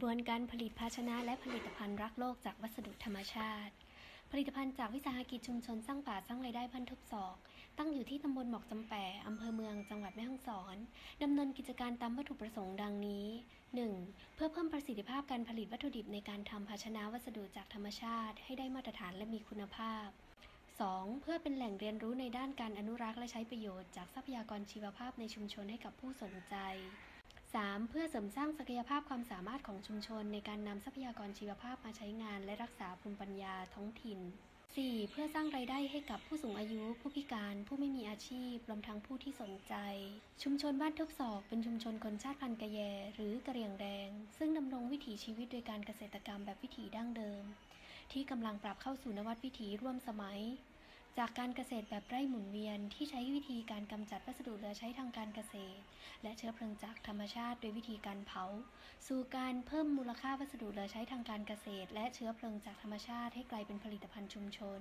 กระบวนการผลิตภาชนะและผลิตภัณฑ์รักโลกจากวัสดุธรรมชาติ ผลิตภัณฑ์จากวิสาหกิจชุมชนสร้างป่าสร้างรายได้พันทุบศอก ตั้งอยู่ที่ตำบลหมอกจำแปอำเภอเมืองจังหวัดแม่ฮ่องสอน ดำเนินกิจการตามวัตถุประสงค์ดังนี้ 1. เพื่อเพิ่มประสิทธิภาพการผลิตวัตถุดิบในการทำภาชนะวัสดุจากธรรมชาติ ให้ได้มาตรฐานและมีคุณภาพ 2. เพื่อเป็นแหล่งเรียนรู้ในด้านการอนุรักษ์และใช้ประโยชน์จากทรัพยากรชีวภาพในชุมชนให้กับผู้สนใจ 3. เพื่อเสริมสร้างศักยภาพความสามารถของชุมชน ในการนำทรัพยากรชีวภาพมาใช้งาน และรักษาภูมิปัญญาท้องถิ่น 4. เพื่อสร้างรายได้ให้กับผู้สูงอายุ ผู้พิการ ผู้ไม่มีอาชีพ รวมทั้งผู้ที่สนใจ ชุมชนบ้านทบศอก เป็นชุมชนคนชาติพันธุ์กะแย หรือกะเหรี่ยงแดง ซึ่งดำรงวิถีชีวิตโดยการเกษตรกรรมแบบวิถีดั้งเดิม ที่กำลังปรับเข้าสู่นวัตวิถีร่วมสมัย จากการเกษตรแบบไร่หมุนเวียนที่ใช้วิธีการกำจัดวัสดุเหลือใช้ทางการเกษตร และเชื้อเพลิงจากธรรมชาติโดยวิธีการเผา สู่การเพิ่มมูลค่าวัสดุเหลือใช้ทางการเกษตร และเชื้อเพลิงจากธรรมชาติให้กลายเป็นผลิตภัณฑ์ชุมชน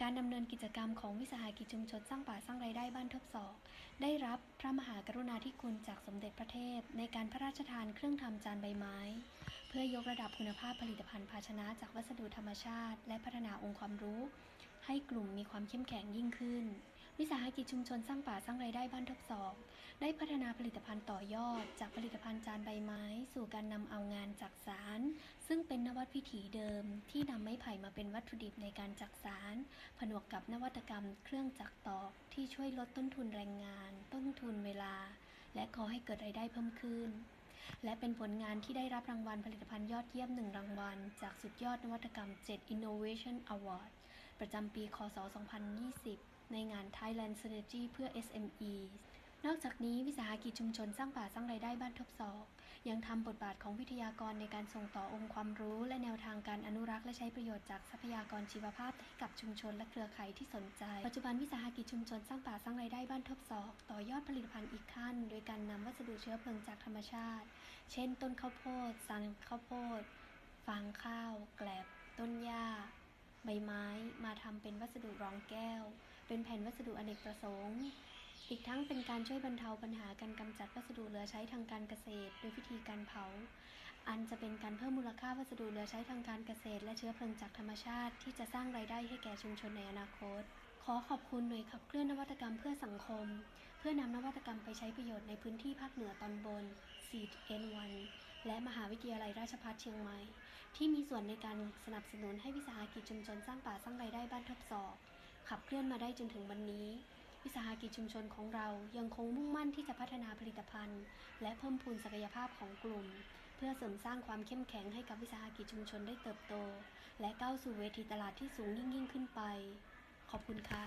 การดำเนินกิจกรรมของวิสาหกิจชุมชนสร้างป่าสร้างรายได้บ้านทบศอกได้รับพระมหากรุณาธิคุณจากสมเด็จพระเทพ ในการพระราชทานเครื่องทำจานใบไม้ เพื่อยกระดับคุณภาพผลิตภัณฑ์ภาชนะจากวัสดุธรรมชาติ และพัฒนาองค์ความรู้ ให้กลุ่มมีความเข้มแข็งยิ่งขึ้น วิสาหกิจชุมชนสร้างป่าสร้างรายได้บ้านทบศอกได้พัฒนาผลิตภัณฑ์ต่อยอด จากผลิตภัณฑ์จานใบไม้ สู่การนำเอางานจักสารซึ่งเป็นนวัตวิถีเดิม ที่นำไม้ไผ่มาเป็นวัตถุดิบในการจักสารผนวกกับนวัตกรรมเครื่องจักรตอกที่ช่วยลดต้นทุนแรงงาน ต้นทุนเวลา และก่อให้เกิดรายได้เพิ่มขึ้นและเป็นผลงานที่ได้รับรางวัลผลิตภัณฑ์ยอดเยี่ยมหนึ่งรางวัล จากสุดยอดนวัตกรรม 7 Innovation Award ประจำปี คศ 2020 ในงาน Thailand Synergy เพื่อ SME นอกจากนี้วิสาหกิจชุมชนสร้างป่าสร้างรายได้บ้านทบศอกยังทำบทบาทของวิทยากรในการส่งต่อองค์ความรู้ และแนวทางการอนุรักษ์และใช้ประโยชน์จากทรัพยากรชีวภาพให้กับชุมชนและเครือข่ายที่สนใจ ปัจจุบันวิสาหกิจชุมชนสร้างป่าสร้างรายได้บ้านทบศอกต่อยอดผลิตภัณฑ์อีกขั้น โดยการนำวัสดุเชื้อเพลิงจากธรรมชาติ เช่น ต้นข้าวโพดสันข้าวโพดฟางข้าว แกลบ ต้นหญ้า ใบไม้มาทำเป็นวัสดุรองแก้ว เป็นแผ่นวัสดุอเนกประสงค์ อีกทั้งเป็นการช่วยบรรเทาปัญหาการกำจัดวัสดุเหลือใช้ทางการเกษตร โดยวิธีการเผา อันจะเป็นการเพิ่มมูลค่าวัสดุเหลือใช้ทางการเกษตร และเชื้อเพลิงจากธรรมชาติ ที่จะสร้างรายได้ให้แก่ชุมชนในอนาคต ขอขอบคุณหน่วยขับเคลื่อนนวัตกรรมเพื่อสังคม เพื่อนำนวัตกรรมไปใช้ประโยชน์ในพื้นที่ภาคเหนือตอนบน SEED N1 และมหาวิทยาลัยราชภัฏเชียงใหม่ ที่มีส่วนในการสนับสนุนให้วิสาหกิจชุมชนสร้างป่าสร้างรายได้บ้านทบศอกขับเคลื่อนมาได้จนถึงวันนี้ วิสาหกิจชุมชนของเรายังคงมุ่งมั่นที่จะพัฒนาผลิตภัณฑ์ และเพิ่มพูนศักยภาพของกลุ่ม เพื่อเสริมสร้างความเข้มแข็งให้กับวิสาหกิจชุมชนได้เติบโต และก้าวสู่เวทีตลาดที่สูงยิ่งยิ่งขึ้นไป ขอบคุณค่ะ